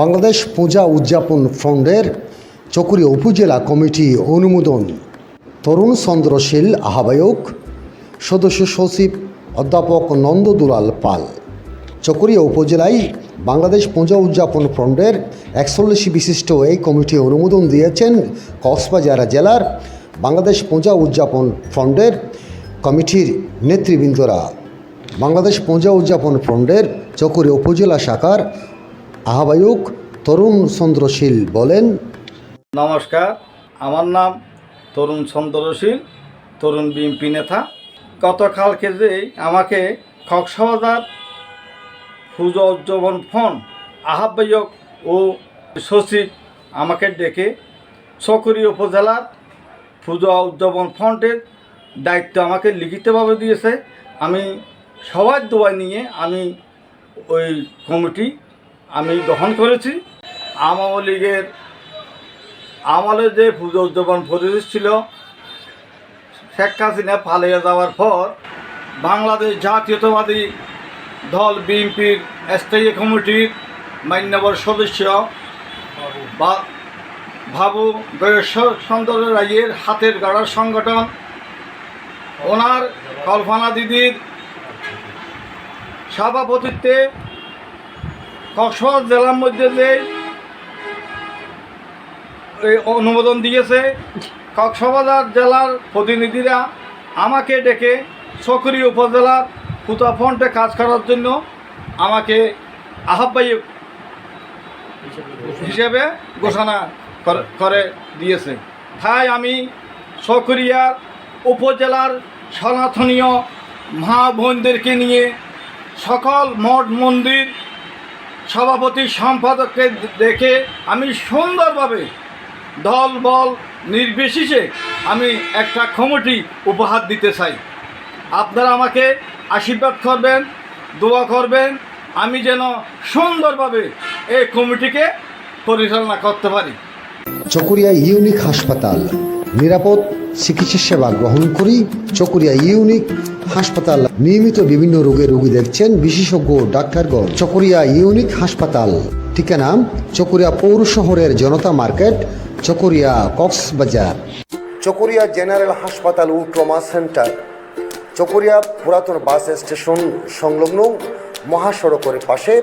বাংলাদেশ পূজা উদযাপন ফ্রন্টের চকরিয়া উপজেলা কমিটি অনুমোদন। তরুণ চন্দ্রশীল আহ্বায়ক, সদস্য সচিব অধ্যাপক নন্দ দুলাল পাল। চকরিয়া উপজেলায় বাংলাদেশ পূজা উদযাপন ফ্রন্টের একচল্লিশ বিশিষ্ট এই কমিটি অনুমোদন দিয়েছেন কক্সবাজার জেলার বাংলাদেশ পূজা উদযাপন ফ্রন্টের কমিটির নেতৃবৃন্দরা। বাংলাদেশ পূজা উদযাপন ফ্রন্টের চকরিয়া উপজেলা শাখার আহ্বায়ক তরুণ চন্দ্রশীল বলেন, নমস্কার, আমার নাম তরুণ চন্দ্রশীল, তরুণ বিএমপি নেতা। গতকালকে যে আমাকে কক্সবাজার পূজা উদযাপন ফোন, আহ্বায়ক ও সচিব আমাকে ডেকে চকরি উপজেলার পূজা উদযাপন ফ্রন্টের দায়িত্ব আমাকে লিখিতভাবে দিয়েছে। আমি সবার দোয়া নিয়ে আমি ওই কমিটি আমি গ্রহণ করেছি। আওয়ামী লীগের আমলে যে পুজো উদযাপন পরিবেশ ছিল, শেখ হাসিনা পালিয়ে যাওয়ার পর বাংলাদেশ জাতীয়তাবাদী দল বিএনপির স্থায়ী কমিটির মান্যবর সদস্য বা ভাবু সুন্দর রায়ের হাতের গড়ার সংগঠন, ওনার কল্পনা দিদির সভাপতিত্বে কক্সবাজার জেলার মধ্যে যে অনুমোদন দিয়েছে, কক্সবাজার জেলার প্রতিনিধিরা আমাকে ডেকে চকরি উপজেলার পুতা ফ্রন্টে কাজ করার জন্য আমাকে আহ্বায়ক হিসেবে ঘোষণা করে- দিয়েছে। তাই আমি চকরিয়ার উপজেলার সনাতনীয় মা বোনদেরকে নিয়ে সকল মঠ মন্দির সভাপতি সম্পাদককে দেখে আমি সুন্দরভাবে দল, বল নির্বিশেষে আমি একটা কমিটি উপহার দিতে চাই। আপনারা আমাকে আশীর্বাদ করবেন, দোয়া করবেন, আমি যেন সুন্দরভাবে এই কমিটিকে পরিচালনা করতে পারি। চকরিয়া ইউনিক হাসপাতাল, নিরাপদ চিকিৎসা সেবা গ্রহণ করি চকরিয়া ইউনিক হাসপাতাল নিয়মিত বিভিন্ন রোগের রোগী দেখছেন বিশেষজ্ঞ ডাক্তারগণ। চকরিয়া ইউনিক হাসপাতাল। ঠিকানা চকরিয়া পৌর শহরের জনতা মার্কেট, চকরিয়া কক্সবাজার। চকরিয়া জেনারেল হাসপাতাল ও ট্রমা সেন্টার। চকরিয়া পুরাতন বাস স্টেশন সংলগ্ন মহাসড়কের পাশে